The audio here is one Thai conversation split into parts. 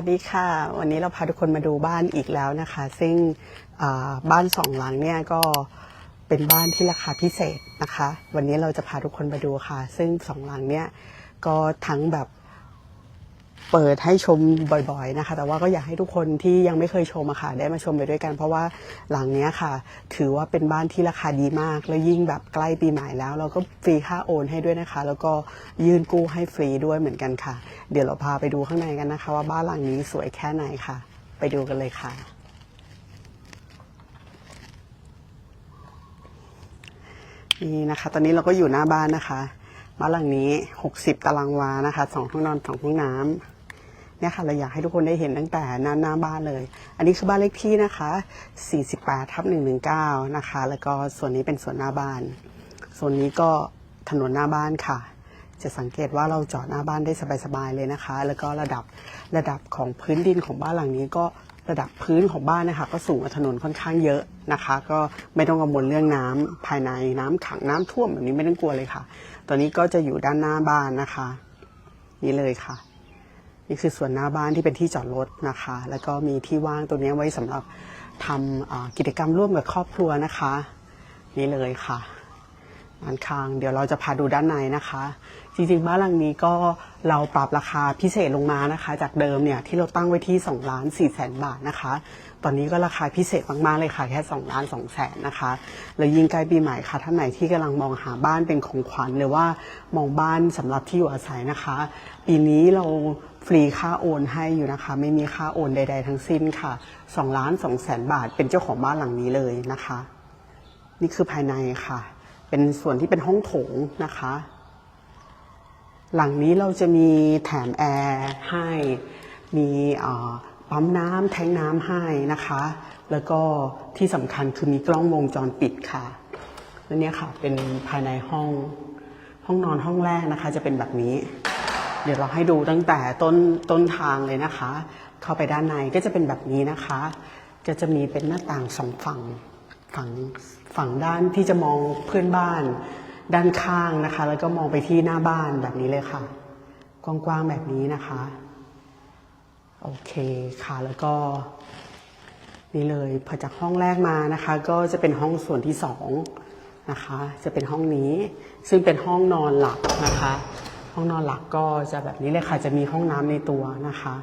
วัสดีค่ะ วันนี้เราพาทุกคนมาดูบ้านอีกแล้วนะคะ ซึ่งบ้านสองหลังเนี่ยก็เป็นบ้านที่ราคาพิเศษนะคะ วันนี้เราจะพาทุกคนมาดูค่ะ ซึ่งสองหลังเนี่ยก็ทั้งแบบ เปิดให้ชมบ่อยๆนะคะ แต่ว่าก็อยากให้ทุกคนที่ยังไม่เคยชมอะค่ะ ได้มาชมไปด้วยกัน เพราะว่าหลังเนี้ยค่ะ ถือว่าเป็นบ้านที่ราคาดีมาก แล้วยิ่งแบบใกล้ปีใหม่แล้ว เราก็ฟรีค่าโอนให้ด้วยนะคะ แล้วก็ยื่นกู้ให้ฟรีด้วยเหมือนกันค่ะ เดี๋ยวเราพาไปดูข้างในกันนะคะ ว่าบ้านหลังนี้สวยแค่ไหนค่ะ ไปดูกันเลยค่ะนี่นะคะ ตอนนี้เราก็อยู่หน้าบ้านนะคะ บ้านหลังนี้ 60 ตารางวานะคะสองห้องนอนสองห้องน้ำเนี่ยค่ะเราอยากให้ทุกคนได้เห็นตั้งแต่หน้าหน้าบ้านเลย อันนี้คือบ้านเลขที่นะคะ 48ทับ119 นะคะ แล้วก็ส่วนนี้เป็นส่วนหน้าบ้าน ส่วนนี้ก็ถนนหน้าบ้านค่ะ จะสังเกตว่าเราจอดหน้าบ้านได้สบายๆเลยนะคะ แล้วก็ระดับระดับของพื้นดินของบ้านหลังนี้ก็ ระดับพื้นของบ้านนะคะก็สูงกว่าถนนค่อนข้างเยอะนะคะ ก็ไม่ต้องกังวลเรื่องน้ำภายในน้ำขังน้ำท่วมแบบนี้ไม่ต้องกลัวเลยค่ะตอนนี้ก็จะอยู่ด้านหน้าบ้านนะคะ นี่เลยค่ะ นี่คือส่วนหน้าบ้านที่เป็นที่จอดรถนะคะ แล้วก็มีที่ว่างตรงนี้ไว้สำหรับทำกิจกรรมร่วมกับครอบครัวนะคะ นี่เลยค่ะ ด้านข้าง เดี๋ยวเราจะพาดูด้านในนะคะ จริงๆ บ้านหลังนี้ก็เราปรับราคาพิเศษลงมานะคะ จากเดิมเนี่ยที่เราตั้งไว้ที่2ล้าน4แสนบาทนะคะ ตอนนี้ก็ราคาพิเศษมากๆเลยค่ะแค่2ล้าน2แสนนะคะ แล้วยิ่งใกล้ปีใหม่ค่ะท่านไหนที่กำลังมองหาบ้านเป็นของขวัญหรือว่ามองบ้านสำหรับที่อยู่อาศัยนะคะ ปีนี้เราฟรีค่าโอนให้อยู่นะคะ ไม่มีค่าโอนใด ๆ ทั้งสิ้นค่ะ2ล้าน2แสนบาทเป็นเจ้าของบ้านหลังนี้เลยนะคะ นี่คือภายในค่ะ เป็นส่วนที่เป็นห้องโถงนะคะ หลังนี้เราจะมีแถมแอร์ให้ มีปั๊มน้ำแทงน้ำให้นะคะ แล้วก็ที่สำคัญคือมีกล้องวงจรปิดค่ะและเนี่ยค่ะเป็นภายในห้องห้องนอนห้องแรกนะคะ จะเป็นแบบนี้ เดี๋ยวเราให้ดูตั้งแต่ต้นต้นทางเลยนะคะ เข้าไปด้านในก็จะเป็นแบบนี้นะคะก็จะมีเป็นหน้าต่างสองฝั่ง ฝั่งฝั่งด้านที่จะมองเพื่อนบ้าน ด้านข้างนะคะ แล้วก็มองไปที่หน้าบ้านแบบนี้เลยค่ะ กว้างๆแบบนี้นะคะ โอเคค่ะแล้วก็นี่เลยพอจากห้องแรกมานะคะ ก็จะเป็นห้องส่วนที่สองนะคะ จะเป็นห้องนี้ ซึ่งเป็นห้องนอนหลักนะคะ ห้องนอนหลักก็จะแบบนี้เลยค่ะ จะมีห้องน้ำในตัวนะคะ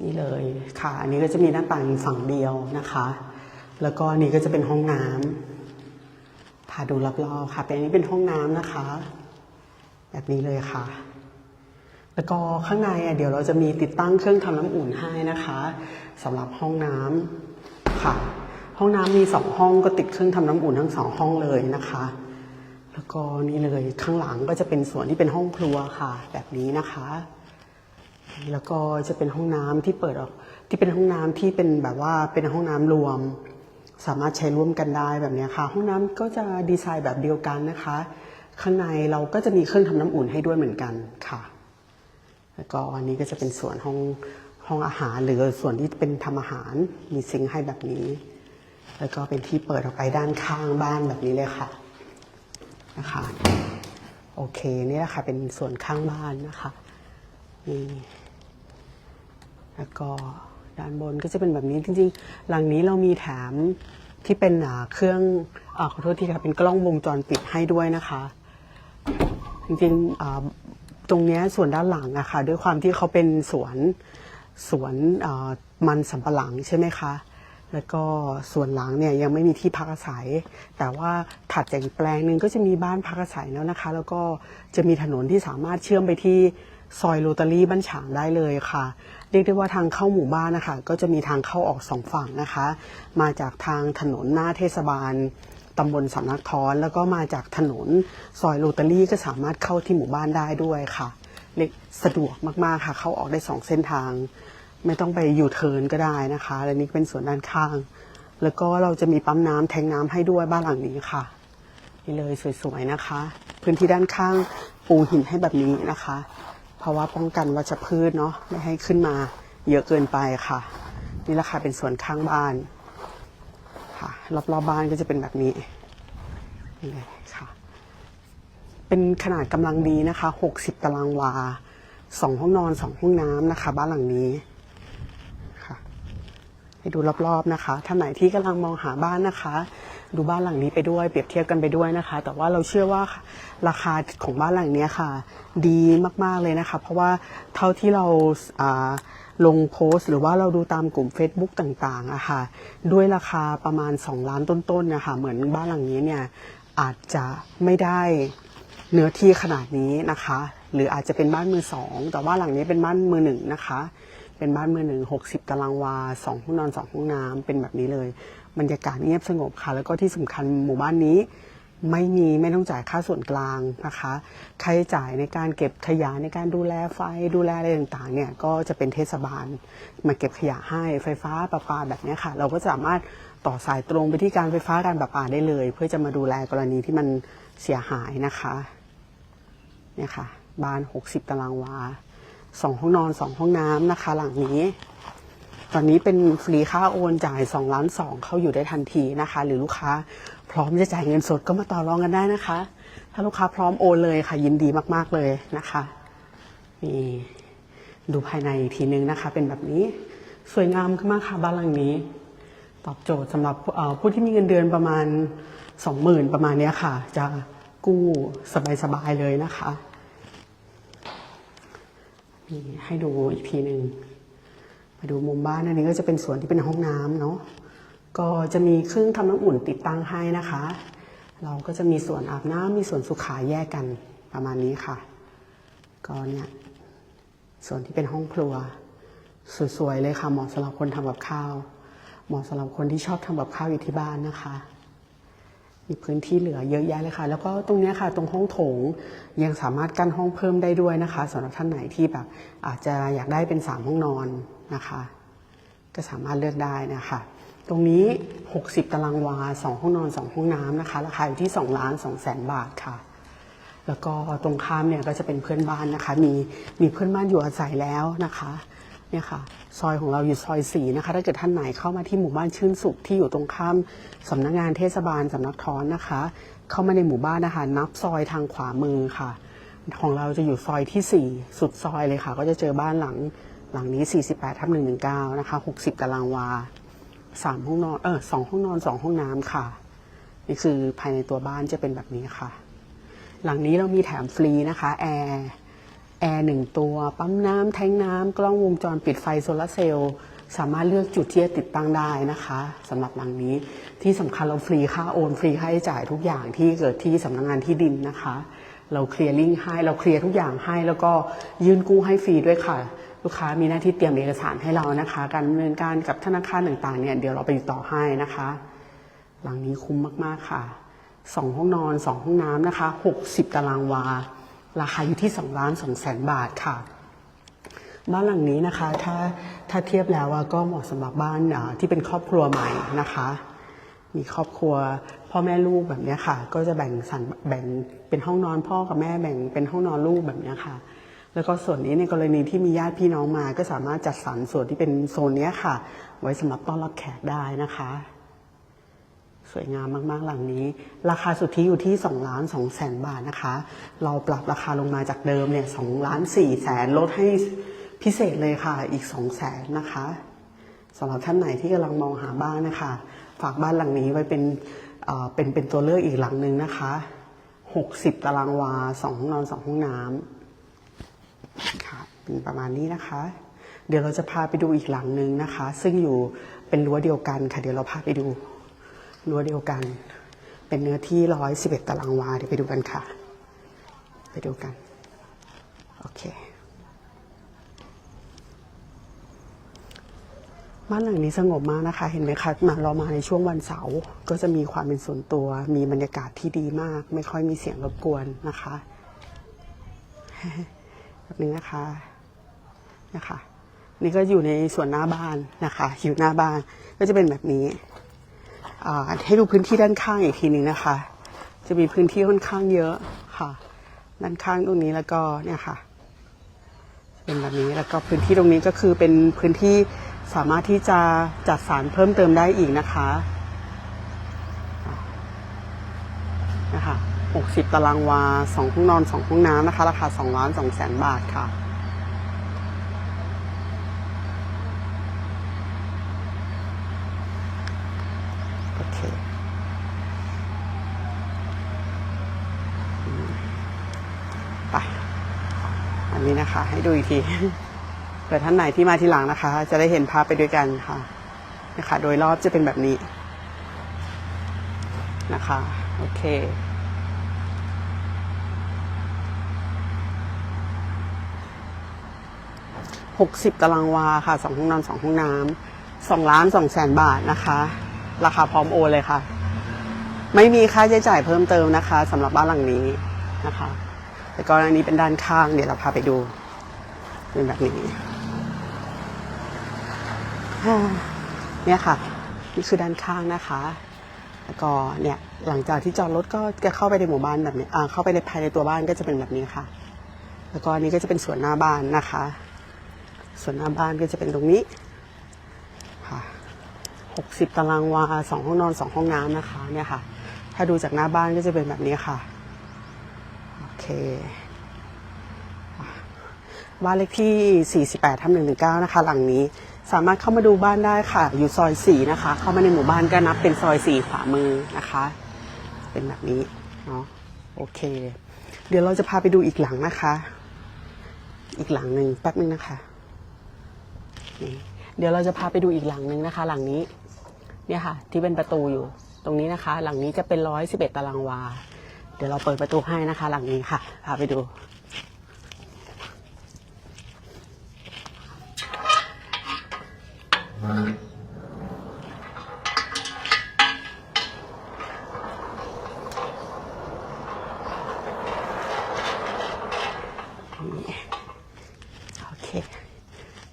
นี่เลยค่ะ อันนี้ก็จะมีหน้าต่างอยู่ฝั่งเดียวนะคะ แล้วก็นนี้ก็จะเป็นห้องน้ำพาดูรอบๆค่ะ เป็นอันนี้เป็นห้องน้ำนะคะ แบบนี้เลยค่ะ แล้วก็ข้างในอะเดี๋ยวเราจะมีติดตั้งเครื่องทำน้ำอุ่นให้นะคะสำหรับห้องน้ำค่ะ ห้องน้ำมีสองห้องก็ติดเครื่องทำน้ำอุ่นทั้งสองห้องเลยนะคะ แล้วก็นี่เลยข้างหลังก็จะเป็นส่วนที่เป็นห้องครัวค่ะ แบบนี้นะคะ แล้วก็จะเป็นห้องน้ำที่เปิดออกที่เป็นห้องน้ำที่เป็นแบบว่าเป็นห้องน้ำรวม สามารถใช้ร่วมกันได้แบบนี้ค่ะ ห้องน้ำก็จะดีไซน์แบบเดียวกันนะคะ ข้างในเราก็จะมีเครื่องทำน้ำอุ่นให้ด้วยเหมือนกันค่ะ แล้วก็อันนี้ก็จะเป็นส่วนห้องห้องอาหารหรือส่วนที่เป็นทำอาหารมีซิงค์ให้แบบนี้ แล้วก็เป็นที่เปิดออกไปด้านข้างบ้านแบบนี้เลยค่ะนะคะโอเคนี่แหละค่ะเป็นส่วนข้างบ้านนะคะนี่ แล้วก็ด้านบนก็จะเป็นแบบนี้จริงๆ หลังนี้เรามีแถมที่เป็นเครื่องอขอโทษทีค่ะเป็นกล้องวงจรปิดให้ด้วยนะคะ จริงๆตรงนี้ส่วนด้านหลังอะค่ะด้วยความที่เขาเป็นสวนสวนมันสำปะหลังใช่ไหมคะแล้วก็ส่วนหลังเนี่ยยังไม่มีที่พักอาศัย แต่ว่าถัดจากอีกแปลงหนึ่งก็จะมีบ้านพักอาศัยแล้วนะคะ แล้วก็จะมีถนนที่สามารถเชื่อมไปที่ ซอยโรตารี่บ้านฉางได้เลยค่ะ เรียกได้ว่าทางเข้าหมู่บ้านนะคะ ก็จะมีทางเข้าออกสองฝั่งนะคะ มาจากทางถนนหน้าเทศบาลตำบลสำนักท้อน แล้วก็มาจากถนนซอยโรตารี่ก็สามารถเข้าที่หมู่บ้านได้ด้วยค่ะเล็กสะดวกมากๆค่ะ เข้าออกได้สองเส้นทาง ไม่ต้องไปยูเทิร์นก็ได้นะคะและนี่เป็นส่วนด้านข้าง แล้วก็เราจะมีปั๊มน้ำแทงน้ำให้ด้วยบ้านหลังนี้ค่ะนี่เลยสวยๆนะคะ พื้นที่ด้านข้างปูหินให้แบบนี้นะคะ เพราะว่าป้องกันวัชพืชเนาะไม่ให้ขึ้นมาเยอะเกินไปค่ะ นี่แหละค่ะเป็นส่วนข้างบ้านค่ะรอบๆบบ้านก็จะเป็นแบบนี้นี่เลยค่ะ เป็นขนาดกำลังดีนะคะ 60 ตารางวาสองห้องนอนสองห้องน้ำนะคะ บ้านหลังนี้ค่ะให้ดูรอบๆนะคะท่านไหนที่กำลังมองหาบ้านนะคะ ดูบ้านหลังนี้ไปด้วยเปรียบเทียบกันไปด้วยนะคะ แต่ว่าเราเชื่อว่าราคาของบ้านหลังนี้ค่ะ ดีมากๆเลยนะคะ เพราะว่าเท่าที่เราลงโพสต์ หรือว่าเราดูตามกลุ่ม Facebook ต่างๆอะค่ะด้วยราคาประมาณ 2 ล้านต้นๆนะคะเหมือนบ้านหลังนี้เนี่ยอาจจะไม่ได้เนื้อที่ขนาดนี้นะคะ หรืออาจจะเป็นบ้านมือสองแต่ว่าหลังนี้เป็นบ้านมือหนึ่งนะคะ เป็นบ้านมือหนึ่งหกสิบตารางวาสองห้องนอนสองห้องน้ำเป็นแบบนี้เลย บรรยากาศเงียบสงบค่ะ แล้วก็ที่สำคัญหมู่บ้านนี้ไม่มีไม่ต้องจ่ายค่าส่วนกลางนะคะค่าใช้จ่ายในการเก็บขยะในการดูแลไฟดูแลอะไรต่างๆเนี่ยก็จะเป็นเทศบาล มาเก็บขยะให้ไฟฟ้าประปาแบบนี้ค่ะ เราก็สามารถต่อสายตรงไปที่การไฟฟ้าการประปาได้เลย เพื่อจะมาดูแลกรณีที่มันเสียหายนะคะเนี่ยค่ะบ้าน 60 ตารางวา สองห้องนอนสองห้องน้ำนะคะ หลังนี้ ตอนนี้เป็นฟรีค่าโอนจ่าย2ล้าน2เข้าอยู่ได้ทันทีนะคะ หรือลูกค้าพร้อมจะจ่ายเงินสดก็มาต่อรองกันได้นะคะ ถ้าลูกค้าพร้อมโอนเลยค่ะ ยินดีมาก ๆเลยนะคะนี่ดูภายในอีกทีนึงนะคะ เป็นแบบนี้สวยงามมากค่ะบ้านหลังนี้ ตอบโจทย์สำหรับผู้ที่มีเงินเดือนประมาณ20,000ประมาณนี้ค่ะ จะกู้สบายๆเลยนะคะ นี่ให้ดูอีกทีหนึ่งมาดูมุมบ้านอันนี้ก็จะเป็นส่วนที่เป็นห้องน้ำเนาะก็จะมีเครื่องทำน้ำอุ่นติดตั้งให้นะคะ เราก็จะมีส่วนอาบน้ำมีส่วนสุขาแยกกันประมาณนี้ค่ะ ก็เนี่ยส่วนที่เป็นห้องครัว สวยๆเลยค่ะเหมาะสำหรับคนทำกับข้าว เหมาะสำหรับคนที่ชอบทำกับข้าวอยู่ที่บ้านนะคะ มีพื้นที่เหลือเยอะแยะเลยค่ะ แล้วก็ตรงนี้ค่ะ ตรงห้องโถงยังสามารถกั้นห้องเพิ่มได้ด้วยนะคะสำหรับท่านไหนที่แบบอาจจะอยากได้เป็นสามห้องนอนนะคะ ก็สามารถเลือกได้นะคะตรงนี้ 60 ตารางวา 2 ห้องนอน 2 ห้องน้ำนะคะ ราคาอยู่ที่ 2 ล้าน2แสนบาทค่ะ แล้วก็ตรงข้ามเนี่ยก็จะเป็นเพื่อนบ้านนะคะ มีมีเพื่อนบ้านอยู่อาศัยแล้วนะคะ เนี่ยค่ะซอยของเราอยู่ซอยสีนะคะ ถ้าเกิดท่านไหนเข้ามาที่หมู่บ้านชื่นสุขที่อยู่ตรงข้ามสำนักงานเทศบาลสำนักท้อนนะคะ เข้ามาในหมู่บ้านนะคะ นับซอยทางขวามือค่ะ ของเราจะอยู่ซอยที่ 4 สุดซอยเลยค่ะ ก็จะเจอบ้านหลังหลังนี้ 48ทับ119 นะคะ 60 ตารางวา 3 ห้องนอน เออ2ห้องนอน 2 ห้องน้ำค่ะ นี่คือภายในตัวบ้านจะเป็นแบบนี้ค่ะ หลังนี้เรามีแถมฟรีนะคะแอร์ แอร์หนึ่งตัว ปั๊มน้ำแทงน้ำกล้องวงจรปิดไฟโซลาเซลล์สามารถเลือกจุดที่จะติดตั้งได้นะคะสำหรับหลังนี้ที่สำคัญเราฟรีค่าโอน ฟรีค่าใช้จ่ายทุกอย่างที่เกิดที่สำนักงานที่ดินนะคะ เราเคลียร์ลิงให้เราเคลียร์ทุกอย่างให้ แล้วก็ยื่นกู้ให้ฟรีด้วยค่ะ ลูกค้ามีหน้าที่เตรียมเอกสารให้เรานะคะ การดำเนินการกับธนาคารต่างๆเนี่ยเดี๋ยวเราไปติดต่อให้นะคะ หลังนี้คุ้มมากๆค่ะสองห้องนอนสองห้องน้ำนะคะ 60 ตารางวา ราคาอยู่ที่2ล้าน2แสนบาทค่ะ บ้านหลังนี้นะคะถ้าถ้าเทียบแล้วก็เหมาะสำหรับบ้านที่เป็นครอบครัวใหม่นะคะ มีครอบครัวพ่อแม่ลูกแบบนี้ค่ะ ก็จะแบ่งสันแบ่งเป็นห้องนอนพ่อกับแม่แบ่งเป็นห้องนอนลูกแบบนี้ค่ะ แล้วก็ส่วนนี้ในกรณีที่มีญาติพี่น้องมา ก็สามารถจัดสรรส่วนที่เป็นโซนนี้ค่ะ ไว้สำหรับต้อนรับแขกได้นะคะ สวยงามมาก ๆ หลังนี้ ราคาสุทธิอยู่ที่2ล้าน2แสนบาทนะคะ เราปรับราคาลงมาจากเดิมเนี่ย2ล้าน4แสนลดให้พิเศษเลยค่ะอีก2แสนนะคะสำหรับท่านไหนที่กำลังมองหาบ้านนะคะ ฝากบ้านหลังนี้ไว้เป็นเป็นเป็นตัวเลือกอีกหลังหนึ่งนะคะ 60 ตารางวา2ห้องนอน2ห้องน้ำค่ะเป็นประมาณนี้นะคะ เดี๋ยวเราจะพาไปดูอีกหลังหนึ่งนะคะ ซึ่งอยู่เป็นรั้วเดียวกันค่ะ เดี๋ยวเราพาไปดู รั้วเดียวกัน เป็นเนื้อที่ร้อยสิบเอ็ดตารางวาเดี๋ยวไปดูกันค่ะ ไปดูกัน โอเค บ้านหลังนี้สงบมากนะคะ เห็นไหมคะมาเรามาในช่วงวันเสาร์ก็จะมีความเป็นส่วนตัว มีบรรยากาศที่ดีมาก ไม่ค่อยมีเสียงรบกวนนะคะแบบนี้นะคะนะคะ นี่ก็อยู่ในส่วนหน้าบ้านนะคะ อยู่หน้าบ้านก็จะเป็นแบบนี้ ให้ดูพื้นที่ด้านข้างอีกทีหนึ่งนะคะ จะมีพื้นที่ค่อนข้างเยอะค่ะ ด้านข้างตรงนี้แล้วก็เนี่ยค่ะ เป็นแบบนี้แล้วก็พื้นที่ตรงนี้ก็คือเป็นพื้นที่สามารถที่จะจัดสารเพิ่มเติมได้อีกนะคะนะคะ60 ตารางวา 2 ห้องนอน 2 ห้องน้ำนะคะ ราคา2ล้าน2แสนบาทค่ะ เคอืมไป อั นะคะ ให้ดูอีกทีเผื่อท่านไหนที่มาทีหลังนะคะ จะได้เห็นภาพไปด้วยกันค่ะนะคะ โดยรอบจะเป็นแบบนี้นะคะ โอเคหกสิบตารางวาค่ะสองห้องนอนสองห้องน้ำสองล้านสองแสนบาทนะคะ ราคาพร้อมโอนเลยค่ะ ไม่มีค่าใช้จ่ายเพิ่มเติมนะคะสำหรับบ้านหลังนี้นะคะ แต่ก็อันนี้เป็นด้านข้างเดี๋ยวเราพาไปดู เป็นแบบนี้เนี่ยค่ะ นี่คือด้านข้างนะคะ แล้วก็เนี่ยหลังจากที่จอดรถก็จะเข้าไปในหมู่บ้านแบบนี้อ่าเข้าไปในภายในตัวบ้านก็จะเป็นแบบนี้ค่ะ แล้วก็นี้ก็จะเป็นสวนหน้าบ้านนะคะ สวนหน้าบ้านก็จะเป็นตรงนี้ค่ะหกสิบตารางวาสองห้องนอนสองห้องน้ำนะคะ เนี่ยค่ะ ถ้าดูจากหน้าบ้านก็จะเป็นแบบนี้ค่ะ โอเค บ้านเลขที่ 48ทับ119 นะคะ หลังนี้สามารถเข้ามาดูบ้านได้ค่ะ อยู่ซอย 4 นะคะ เข้ามาในหมู่บ้านก็นับเป็นซอย 4 ขวามือนะคะ เป็นแบบนี้เนาะโอเค เดี๋ยวเราจะพาไปดูอีกหลังนะคะ อีกหลังหนึ่งแป๊บนึงนะคะนี่เดี๋ยวเราจะพาไปดูอีกหลังหนึ่งนะคะ หลังนี้เนี่ยค่ะ ที่เป็นประตูอยู่ ตรงนี้นะคะ หลังนี้จะเป็นร้อยสิบเอ็ดตารางวา เดี๋ยวเราเปิดประตูให้นะคะ หลังนี้ค่ะพาไปดู โอเค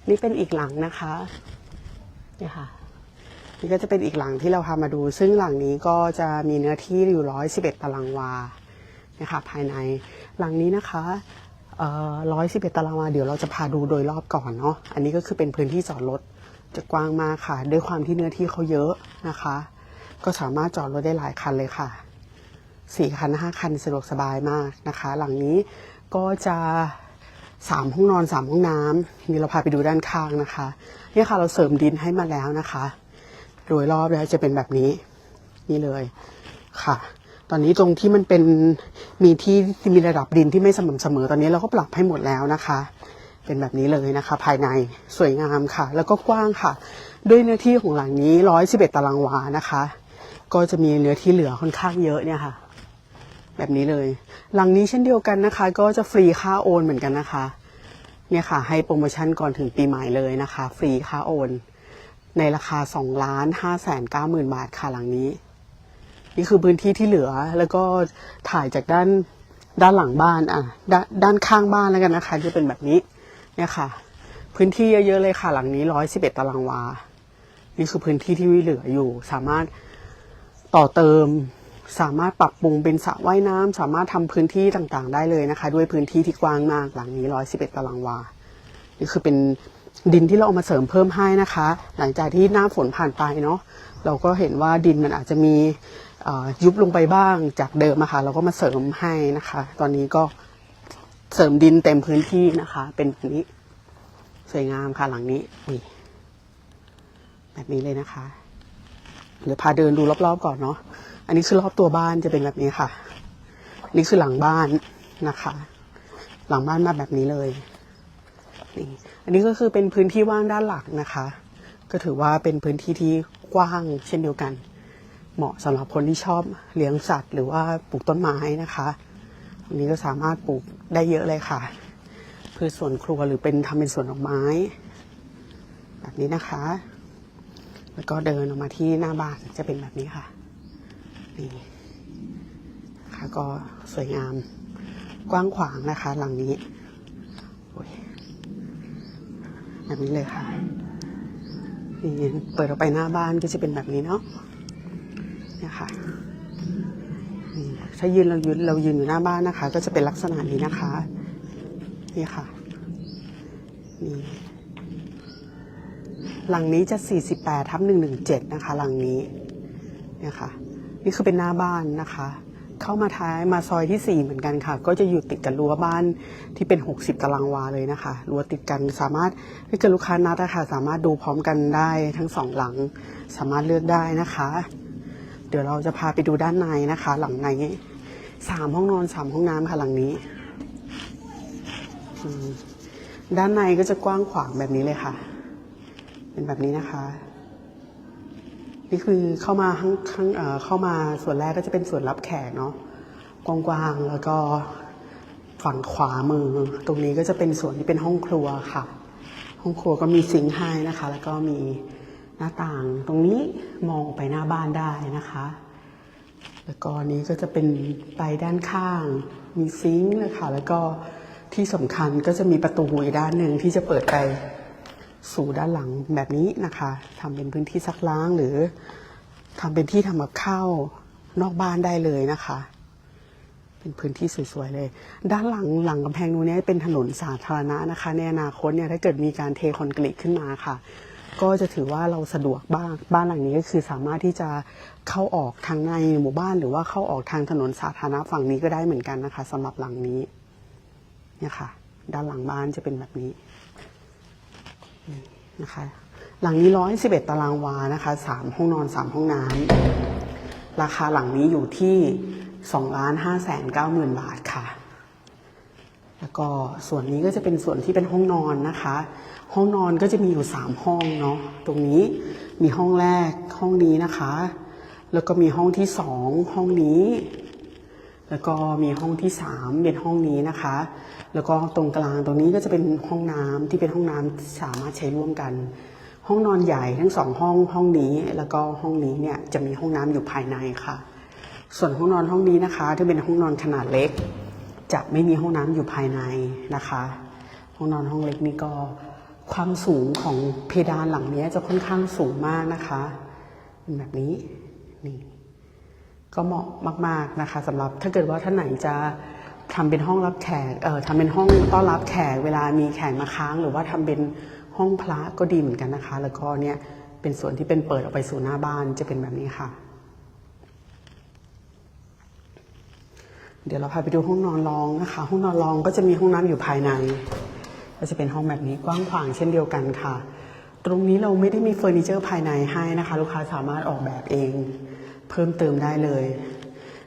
นี่เป็นอีกหลังนะคะเนี่ยค่ะนี่ก็จะเป็นอีกหลังที่เราพามาดู ซึ่งหลังนี้ก็จะมีเนื้อที่อยู่ร้อยสิบเอ็ดตารางวานะคะภายในหลังนี้นะคะร้อยสิบเอ็ดตารางวาเดี๋ยวเราจะพาดูโดยรอบก่อนเนาะ อันนี้ก็คือเป็นพื้นที่จอดรถ จะกว้างมากค่ะ ด้วยความที่เนื้อที่เขาเยอะนะคะ ก็สามารถจอดรถได้หลายคันเลยค่ะสี่คันห้าคันสะดวกสบายมากนะคะ หลังนี้ก็จะสามห้องนอนสามห้องน้ำนี่เราพาไปดูด้านข้างนะคะนี่ค่ะเราเสริมดินให้มาแล้วนะคะ โดยรอบแล้วจะเป็นแบบนี้ นี่เลยค่ะ ตอนนี้ตรงที่มันเป็นมีที่ที่มีระดับดินที่ไม่สม่ำเสมอตอนนี้เราก็ปรับให้หมดแล้วนะคะ เป็นแบบนี้เลยนะคะ ภายในสวยงามค่ะ แล้วก็กว้างค่ะ ด้วยเนื้อที่ของหลังนี้ร้อยสิบเอ็ดตารางวานะคะ ก็จะมีเนื้อที่เหลือค่อนข้างเยอะเนี่ยค่ะ แบบนี้เลย หลังนี้เช่นเดียวกันนะคะ ก็จะฟรีค่าโอนเหมือนกันนะคะ เนี่ยค่ะ ให้โปรโมชั่นก่อนถึงปีใหม่เลยนะคะ ฟรีค่าโอน ในราคา2ล้าน5แสน9หมื่นบาทค่ะหลังนี้ นี่คือพื้นที่ที่เหลือแล้วก็ถ่ายจากด้านด้านหลังบ้านอะดด้านข้างบ้านแล้วกันนะคะจะเป็นแบบนี้ เนี่ยค่ะ พื้นที่เยอะๆเลยค่ะ หลังนี้111ตารางวา นี่คือพื้นที่ที่เหลืออยู่ สามารถต่อเติม สามารถปรับปรุงเป็นสระว่ายน้ำสามารถทำพื้นที่ต่างๆ ได้เลยนะคะ ด้วยพื้นที่ที่กว้างมาก หลังนี้111ตารางวา นี่คือเป็นดินที่เราเอามาเสริมเพิ่มให้นะคะ หลังจากที่หน้าฝนผ่านไปเนาะเราก็เห็นว่าดินมันอาจจะมียุบลงไปบ้างจากเดิมอะค่ะเราก็มาเสริมให้นะคะ ตอนนี้ก็ เสริมดินเต็มพื้นที่นะคะ เป็นแบบนี้ สวยงามค่ะหลังนี้นี่แบบนี้เลยนะคะ เดี๋ยวพาเดินดูรอบๆก่อนเนาะอันนี้คือรอบตัวบ้านจะเป็นแบบนี้ค่ะนี่คือหลังบ้านนะคะ หลังบ้านมาแบบนี้เลยนี่อันนี้ก็คือเป็นพื้นที่ว่างด้านหลักนะคะ ก็ถือว่าเป็นพื้นที่ที่กว้างเช่นเดียวกัน เหมาะสำหรับคนที่ชอบเลี้ยงสัตว์ หรือว่าปลูกต้นไม้นะคะ อันนี้ก็สามารถปลูกได้เยอะเลยค่ะ พืชสวนครัวหรือเป็นทำเป็นสวนดอกไม้ แบบนี้นะคะ แล้วก็เดินออกมาที่หน้าบ้านจะเป็นแบบนี้ค่ะนี่ค่ะก็สวยงามกว้างขวางนะคะ หลังนี้แบบนี้เลยค่ะนี่เปิดออกไปหน้าบ้านก็จะเป็นแบบนี้เนาะเนี่ยค่ะ นี่ถ้ายืนเรายืนเรายืนอยู่หน้าบ้านนะคะ ก็จะเป็นลักษณะนี้นะคะ นี่ค่ะนี่หลังนี้จะ 48ทับ117 นะคะ หลังนี้เนี่ยค่ะ นี่คือเป็นหน้าบ้านนะคะ เข้ามาท้ายมาซอยที่ 4 เหมือนกันค่ะ ก็จะอยู่ติดกับรั้วบ้านที่เป็น 60 ตารางวาเลยนะคะรั้วติดกันสามารถถ้าเกิดลูกค้านัดนะคะสามารถดูพร้อมกันได้ทั้งสองหลัง สามารถเลือกได้นะคะ เดี๋ยวเราจะพาไปดูด้านในนะคะ หลังในสามห้องนอนสามห้องน้ำค่ะหลังนี้ ด้านในก็จะกว้างขวางแบบนี้เลยค่ะ เป็นแบบนี้นะคะ นี่คือเข้ามาข้างข้างเอ่อเข้ามาส่วนแรกก็จะเป็นส่วนรับแขกเนาะกว้างๆแล้วก็ฝั่งขวามือ ตรงนี้ก็จะเป็นส่วนที่เป็นห้องครัวค่ะ ห้องครัวก็มีซิงค์ให้นะคะ แล้วก็มี หน้าต่างตรงนี้มองออกไปหน้าบ้านได้นะคะ แล้วก็นี้ก็จะเป็นไปด้านข้าง มีซิงค์เลยค่ะ แล้วก็ที่สำคัญก็จะมีประตูอีกด้านหนึ่งที่จะเปิดไปสู่ด้านหลังแบบนี้นะคะทำเป็นพื้นที่ซักล้างหรือทำเป็นที่ทำกับข้าวนอกบ้านได้เลยนะคะ เป็นพื้นที่สวยๆเลย ด้านหลังหลังกำแพงนู้นเนี้เป็นถนนสาธารณะนะคะ ในอนาคตเนี่ยถ้าเกิดมีการเทคอนกรีตขึ้นมาค่ะ ก็จะถือว่าเราสะดวกบ้างบ้านหลังนี้ก็คือสามารถที่จะเข้าออกทางในหมู่บ้าน หรือว่าเข้าออกทางถนนสาธารณะฝั่งนี้ก็ได้เหมือนกันนะคะสำหรับหลังนี้เนี่ยค่ะ ด้านหลังบ้านจะเป็นแบบนี้นะคะ หลังนี้ร้อยสิบเอ็ดตารางวานะคะสามห้องนอนสามห้องน้ำราคาหลังนี้อยู่ที่สองล้านห้าแสนเก้าหมื่นบาทค่ะ แล้วก็ส่วนนี้ก็จะเป็นส่วนที่เป็นห้องนอนนะคะ ห้องนอนก็จะมีอยู่ 3 ห้องเนาะตรงนี้มีห้องแรกห้องนี้นะคะ แล้วก็มีห้องที่สองห้องนี้ แล้วก็มีห้องที่สามเป็นห้องนี้นะคะ แล้วก็ตรงกลางตรงนี้ก็จะเป็นห้องน้ำที่เป็นห้องน้ำสามารถใช้ร่วมกัน ห้องนอนใหญ่ทั้งสองห้องห้องนี้ แล้วก็ห้องนี้เนี่ยจะมีห้องน้ำอยู่ภายในค่ะ ส่วนห้องนอนห้องนี้นะคะที่เป็นห้องนอนขนาดเล็ก จะไม่มีห้องน้ำอยู่ภายในนะคะ ห้องนอนห้องเล็กนี่ก็ ความสูงของเพดานหลังนี้จะค่อนข้างสูงมากนะคะเป็นแบบนี้นี่ก็เหมาะมาก ๆนะคะสำหรับถ้าเกิดว่าท่านไหนจะทำเป็นห้องรับแขกเอ่อทำเป็นห้องต้อนรับแขกเวลามีแขกมาค้าง หรือว่าทำเป็นห้องพระก็ดีเหมือนกันนะคะ แล้วก็เนี่ยเป็นส่วนที่เป็นเปิดออกไปสู่หน้าบ้านจะเป็นแบบนี้ค่ะ เดี๋ยวเราพาไปดูห้องนอนรองนะคะ ห้องนอนรองก็จะมีห้องน้ำอยู่ภายใน ก็จะเป็นห้องแบบนี้กว้างขวางเช่นเดียวกันค่ะ ตรงนี้เราไม่ได้มีเฟอร์นิเจอร์ภายในให้นะคะ ลูกค้าสามารถออกแบบเอง เพิ่มเติมได้เลย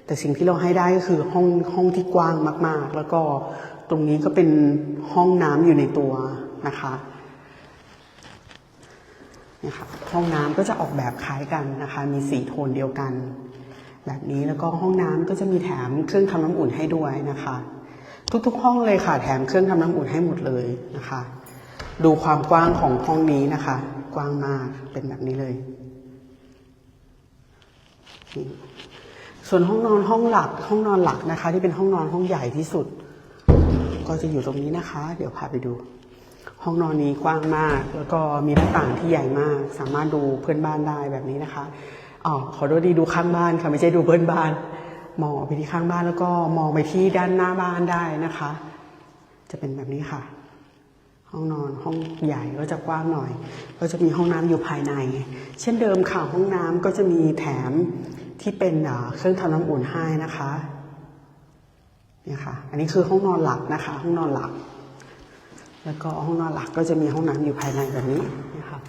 แต่สิ่งที่เราให้ได้ก็คือห้องห้องที่กว้างมากๆ แล้วก็ตรงนี้ก็เป็นห้องน้ำอยู่ในตัวนะคะนี่ค่ะห้องน้ำก็จะออกแบบคล้ายกันนะคะ มีสีโทนเดียวกัน แบบนี้แล้วก็ห้องน้ำก็จะมีแถมเครื่องทำน้ำอุ่นให้ด้วยนะคะ ทุกๆ ห้องเลยค่ะแถมเครื่องทำน้ำอุ่นให้หมดเลยนะคะ ดูความกว้างของห้องนี้นะคะ กว้างมากเป็นแบบนี้เลย ส่วนห้องนอนห้องหลัก ห้องนอนหลักนะคะ ที่เป็นห้องนอนห้องใหญ่ที่สุด ก็จะอยู่ตรงนี้นะคะ เดี๋ยวพาไปดู ห้องนอนนี้กว้างมาก แล้วก็มีหน้าต่างที่ใหญ่มาก สามารถดูเพื่อนบ้านได้แบบนี้นะคะอ๋อขอโทษดีดูข้างบ้านค่ะไม่ใช่ดูเพื่อนบ้าน มองออกไปที่ข้างบ้านแล้วก็มองไปที่ด้านหน้าบ้านได้นะคะ จะเป็นแบบนี้ค่ะ ห้องนอนห้องใหญ่ก็จะกว้างหน่อย ก็จะมีห้องน้ำอยู่ภายใน เช่นเดิมค่ะห้องน้ำก็จะมีแถมที่เป็นเครื่องทำน้ำอุ่นให้นะคะเนี่ยค่ะ อันนี้คือห้องนอนหลักนะคะ ห้องนอนหลัก แล้วก็ห้องนอนหลักก็จะมีห้องน้ำอยู่ภายในแบบนี้นะคะ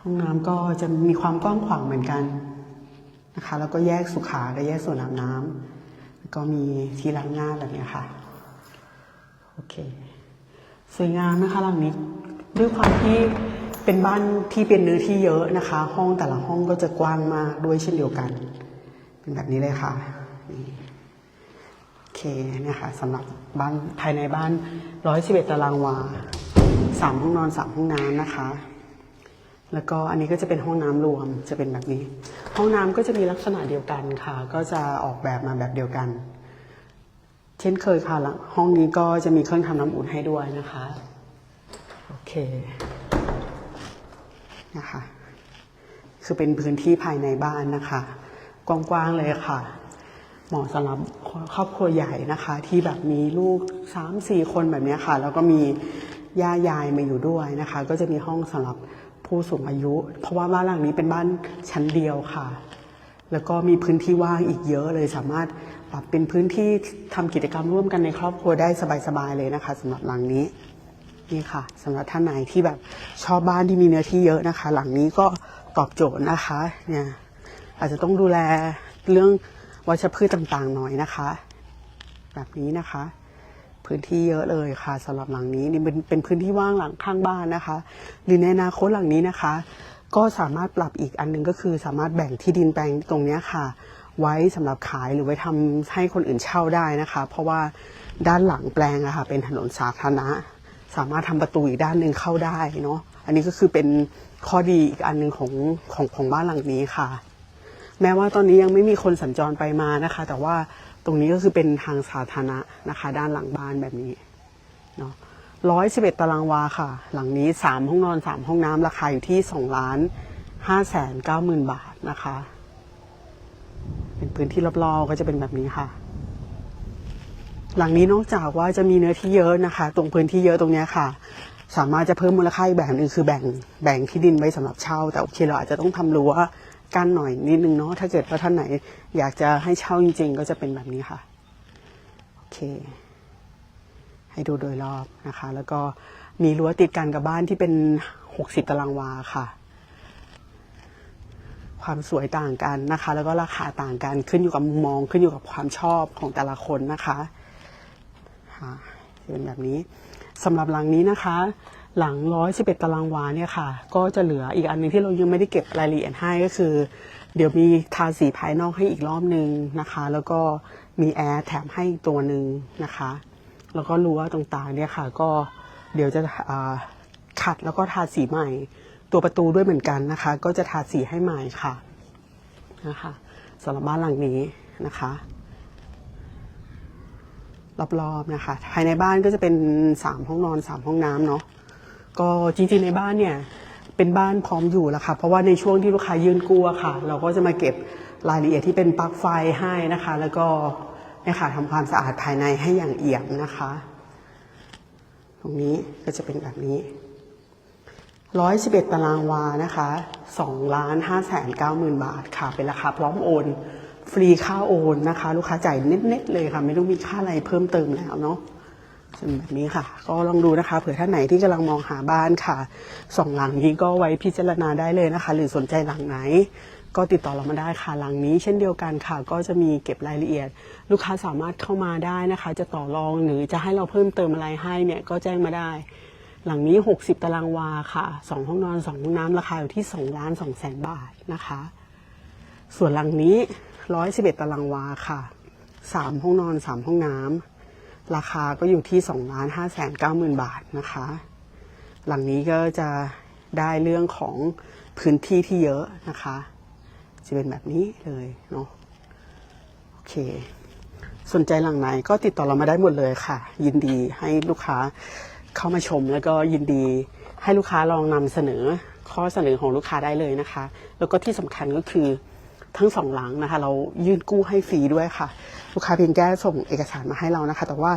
ห้องน้ำก็จะมีความกว้างขวางเหมือนกัน นะคะ แล้วก็แยกสุขาและแยกส่วนอาบน้ำแล้วก็มีที่ล้างหน้าแบบนี้ค่ะ โอเค สวยงามนะคะหลังนี้ด้วยความที่เป็นบ้านที่เป็นเนื้อที่เยอะนะคะ ห้องแต่ละห้องก็จะกว้างมากด้วยเช่นเดียวกัน เป็นแบบนี้เลยค่ะนี่โอเคเนี่ยค่ะสำหรับบ้านภายในบ้าน 111 ตารางวาสามห้องนอนสามห้องน้ำนะคะ แล้วก็อันนี้ก็จะเป็นห้องน้ำรวมจะเป็นแบบนี้ ห้องน้ำก็จะมีลักษณะเดียวกันค่ะ ก็จะออกแบบมาแบบเดียวกัน เช่นเคยค่ะละห้องนี้ก็จะมีเครื่องทำน้ำอุ่นให้ด้วยนะคะโอเคนะคะคือเป็นพื้นที่ภายในบ้านนะคะ กว้างๆเลยค่ะ เหมาะสำหรับครอบครัวใหญ่นะคะ ที่แบบมีลูกสามสี่คนแบบเนี้ยค่ะ แล้วก็มีย่ายายมาอยู่ด้วยนะคะ ก็จะมีห้องสำหรับ ผู้สูงอายุ เพราะว่าบ้านหลังนี้เป็นบ้านชั้นเดียวค่ะ แล้วก็มีพื้นที่ว่างอีกเยอะเลยสามารถปรับเป็นพื้นที่ทำกิจกรรมร่วมกันในครอบครัวได้สบายๆเลยนะคะสำหรับหลังนี้นี่ค่ะสำหรับท่านไหนที่แบบชอบบ้านที่มีเนื้อที่เยอะนะคะ หลังนี้ก็ตอบโจทย์นะคะ เนี่ยอาจจะต้องดูแลเรื่องวัชพืชต่างๆหน่อยนะคะ แบบนี้นะคะ พื้นที่เยอะเลยค่ะสำหรับหลังนี้นี่เป็นเป็นพื้นที่ว่างหลังข้างบ้านนะคะ หรือในอนาคตหลังนี้นะคะ ก็สามารถปรับอีกอันหนึงก็คือสามารถแบ่งที่ดินแปลงตรงนี้ค่ะ ไว้สำหรับขายหรือไว้ทำให้คนอื่นเช่าได้นะคะ เพราะว่าด้านหลังแปลงอะค่ะเป็นถนนสาธารณะ สามารถทำประตูอีกด้านหนึ่งเข้าได้เนาะอันนี้ก็คือเป็นข้อดีอีกอันหนึ่งของของของบ้านหลังนี้ค่ะ แม้ว่าตอนนี้ยังไม่มีคนสัญจรไปมานะคะ แต่ว่า ตรงนี้ก็คือเป็นทางสาธารณะนะคะ ด้านหลังบ้านแบบนี้เนาะร้อยสิบเอ็ดตารางวาค่ะ หลังนี้สามห้องนอนสามห้องน้ำราคาอยู่ที่สองล้านห้าแสนเก้าหมื่นบาทนะคะ เป็นพื้นที่รอบๆก็จะเป็นแบบนี้ค่ะ หลังนี้นอกจากว่าจะมีเนื้อที่เยอะนะคะ ตรงพื้นที่เยอะตรงนี้ค่ะ สามารถจะเพิ่มมูลค่าอีกแบบหนึ่งคือแบ่งแบ่งที่ดินไว้สำหรับเช่า แต่โอเคเราอาจจะต้องทำรั้ว กั้นหน่อยนิดนึงเนาะถ้าเกิดว่าท่านไหน อยากจะให้เช่าจริง ๆ ก็จะเป็นแบบนี้ค่ะโอเค ให้ดูโดยรอบนะคะ แล้วก็มีรั้วติดกันกับบ้านที่เป็น60ตารางวาค่ะ ความสวยต่างกันนะคะ แล้วก็ราคาต่างกันขึ้นอยู่กับมุมมอง ขึ้นอยู่กับความชอบของแต่ละคนนะคะค่ะเป็นแบบนี้สำหรับหลังนี้นะคะ หลัง 111 ตารางวาเนี่ยค่ะ ก็จะเหลืออีกอันหนึงที่เรายังไม่ได้เก็บรายละเอียดให้ก็คือ เดี๋ยวมีทาสีภายนอกให้อีกรอบหนึ่งนะคะ แล้วก็มีแอร์แถมให้อีกตัวหนึ่งนะคะ แล้วก็รั้วต่างๆเนี่ยค่ะ ก็เดี๋ยวจะขัดแล้วก็ทาสีใหม่ ตัวประตูด้วยเหมือนกันนะคะ ก็จะทาสีให้ใหม่ค่ะนะคะสำหรับบ้านหลังนี้นะคะรอบๆนะคะ ภายในบ้านก็จะเป็นสามห้องนอนสามห้องน้ำเนาะ ก็จริงๆในบ้านเนี่ยเป็นบ้านพร้อมอยู่แล้วค่ะเพราะว่าในช่วงที่ลูกค้ายื่นกู้อะค่ะ เราก็จะมาเก็บรายละเอียดที่เป็นปลั๊กไฟให้นะคะ แล้วก็เนี่ยค่ะทำความสะอาดภายในให้อย่างเอี่ยมนะคะ ตรงนี้ก็จะเป็นแบบนี้111ตารางวานะคะ2ล้าน5แสน9หมื่นบาทค่ะ เป็นราคาพร้อมโอน ฟรีค่าโอนนะคะ ลูกค้าจ่ายเน็ตๆเลยค่ะ ไม่ต้องมีค่าอะไรเพิ่มเติมแล้วเนาะ เป็นแบบนี้ค่ะ ก็ลองดูนะคะ เผื่อท่านไหนที่กำลังมองหาบ้านค่ะสองหลังนี้ก็ไว้พิจารณาได้เลยนะคะ หรือสนใจหลังไหน ก็ติดต่อเรามาได้ค่ะหลังนี้ เช่นเดียวกันค่ะ ก็จะมีเก็บรายละเอียด ลูกค้าสามารถเข้ามาได้นะคะ จะต่อรองหรือจะให้เราเพิ่มเติมอะไรให้เนี่ยก็แจ้งมาได้ หลังนี้ 60 ตารางวาค่ะ 2 ห้องนอน 2 ห้องน้ำราคาอยู่ที่2ล้าน2แสนบาทนะคะ ส่วนหลังนี้ 111 ตารางวาค่ะ 3 ห้องนอน 3 ห้องน้ำ ราคาก็อยู่ที่2ล้าน5แสน9หมื่นบาทนะคะ หลังนี้ก็จะได้เรื่องของพื้นที่ที่เยอะนะคะ จะเป็นแบบนี้เลยเนาะโอเค สนใจหลังไหนก็ติดต่อเรามาได้หมดเลยค่ะ ยินดีให้ลูกค้าเข้ามาชมแล้วก็ยินดีให้ลูกค้าลองนำเสนอข้อเสนอของลูกค้าได้เลยนะคะ แล้วก็ที่สำคัญก็คือ ทั้งสองหลังนะคะ เรายื่นกู้ให้ฟรีด้วยค่ะ ลูกค้าเพียงแค่ส่งเอกสารมาให้เรานะคะ แต่ว่า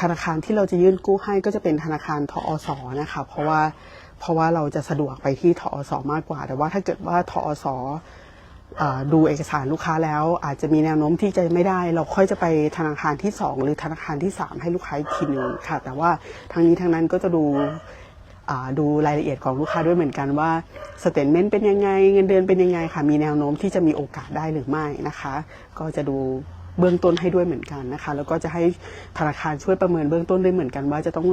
ธนาคารที่เราจะยื่นกู้ให้ก็จะเป็นธนาคารทอสนะคะ เพราะว่าเพราะว่าเราจะสะดวกไปที่ทอสมากกว่า แต่ว่าถ้าเกิดว่าทอสอดูเอกสารลูกค้าแล้วอาจจะมีแนวโน้มที่จะไม่ได้ เราค่อยจะไปธนาคารที่ 2 หรือธนาคารที่ 3 ให้ลูกค้าอีกทีหนึ่งค่ะ แต่ว่าทางนี้ทางนั้นก็จะดู ดูรายละเอียดของลูกค้าด้วยเหมือนกันว่าสเตทเมนต์เป็นยังไงเงินเดือนเป็นยังไงค่ะมีแนวโน้มที่จะมีโอกาสได้หรือไม่นะคะ ก็จะดูเบื้องต้นให้ด้วยเหมือนกันนะคะ แล้วก็จะให้ธนาคารช่วยประเมินเบื้องต้นด้วยเหมือนกันว่าจะต้อง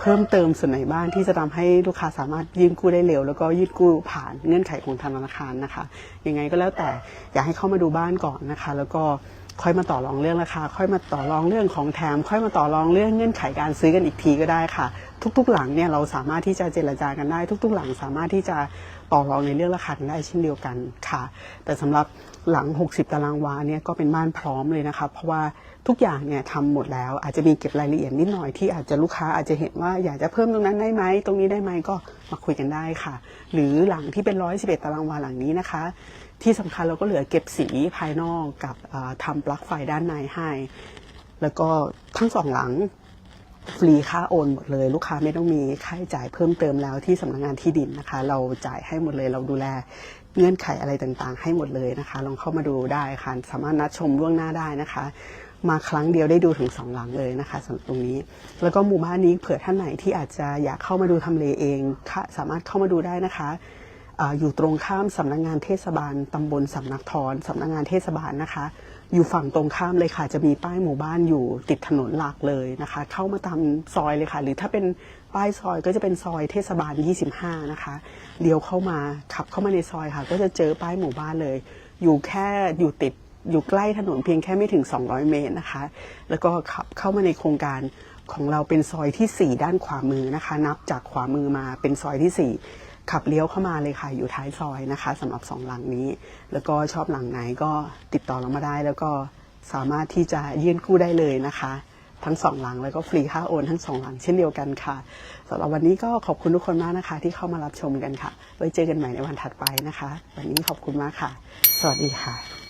เพิ่มเติมส่วนไหนบ้างที่จะทำให้ลูกค้าสามารถยื่นกู้ได้เร็ว แล้วก็ยื่นกู้ผ่านเงื่อนไขของธนาคารนะคะ ยังไงก็แล้วแต่อยากให้เข้ามาดูบ้านก่อนนะคะ แล้วก็ ค่อยมาต่อรองเรื่องราคา ค่อยมาต่อรองเรื่องของแถม ค่อยมาต่อรองเรื่องเงื่อนไขการซื้อกันอีกทีก็ได้ค่ะ ทุกๆหลังเนี่ยเราสามารถที่จะเจรจากันได้ ทุก ๆ หลังสามารถที่จะต่อรองในเรื่องราคากันได้เช่นเดียวกันค่ะ แต่สำหรับหลัง 60 ตารางวาเนี่ยก็เป็นบ้านพร้อมเลยนะคะเพราะว่าทุกอย่างเนี่ยทำหมดแล้วอาจจะมีเก็บรายละเอียดนิดหน่อยที่อาจจะลูกค้าอาจจะเห็นว่าอยากจะเพิ่มตรงนั้นได้ไหมตรงนี้ได้ไหมก็มาคุยกันได้ค่ะ หรือหลังที่เป็น 111 ตารางวาหลังนี้นะคะ ที่สำคัญเราก็เหลือเก็บสีภายนอกกับอ่าทำปลั๊กไฟด้านในให้ แล้วก็ทั้งสองหลังฟรีค่าโอนหมดเลย ลูกค้าไม่ต้องมีค่าใช้จ่ายเพิ่มเติมแล้วที่สำนักงานที่ดินนะคะ เราจ่ายให้หมดเลยเราดูแลเงื่อนไขอะไรต่างๆ ให้หมดเลยนะคะ ลองเข้ามาดูได้ค่ะสามารถนัดชมล่วงหน้าได้นะคะ มาครั้งเดียวได้ดูถึงสองหลังเลยนะคะสำหรับตรงนี้ แล้วก็หมู่บ้านนี้เผื่อท่านไหนที่อาจจะอยากเข้ามาดูทำเลเองสามารถเข้ามาดูได้นะคะ อยู่ตรงข้ามสำนักงานเทศบาลตำบลสำนักทอนสำนักงานเทศบาลนะคะ อยู่ฝั่งตรงข้ามเลยค่ะ จะมีป้ายหมู่บ้านอยู่ติดถนนหลักเลยนะคะ เข้ามาตามซอยเลยค่ะ หรือถ้าเป็นป้ายซอยก็จะเป็นซอยเทศบาล 25 นะคะเลี้ยวเข้ามาขับเข้ามาในซอยค่ะ ก็จะเจอป้ายหมู่บ้านเลย อยู่แค่อยู่ติดอยู่ใกล้ถนนเพียงแค่ไม่ถึง 200 เมตรนะคะ แล้วก็ขับเข้ามาในโครงการของเราเป็นซอยที่ 4 ด้านขวามือนะคะ นับจากขวามือมาเป็นซอยที่ 4 ขับเลี้ยวเข้ามาเลยค่ะ อยู่ท้ายซอยนะคะสำหรับสองหลังนี้ แล้วก็ชอบหลังไหนก็ติดต่อเรามาได้ แล้วก็สามารถที่จะยื่นกู้ได้เลยนะคะ ทั้งสองหลังแล้วก็ฟรีค่าโอนทั้งสองหลังเช่นเดียวกันค่ะสำหรับวันนี้ก็ขอบคุณทุกคนมากนะคะ ที่เข้ามารับชมกันค่ะ ไว้เจอกันใหม่ในวันถัดไปนะคะ วันนี้ขอบคุณมากค่ะ สวัสดีค่ะ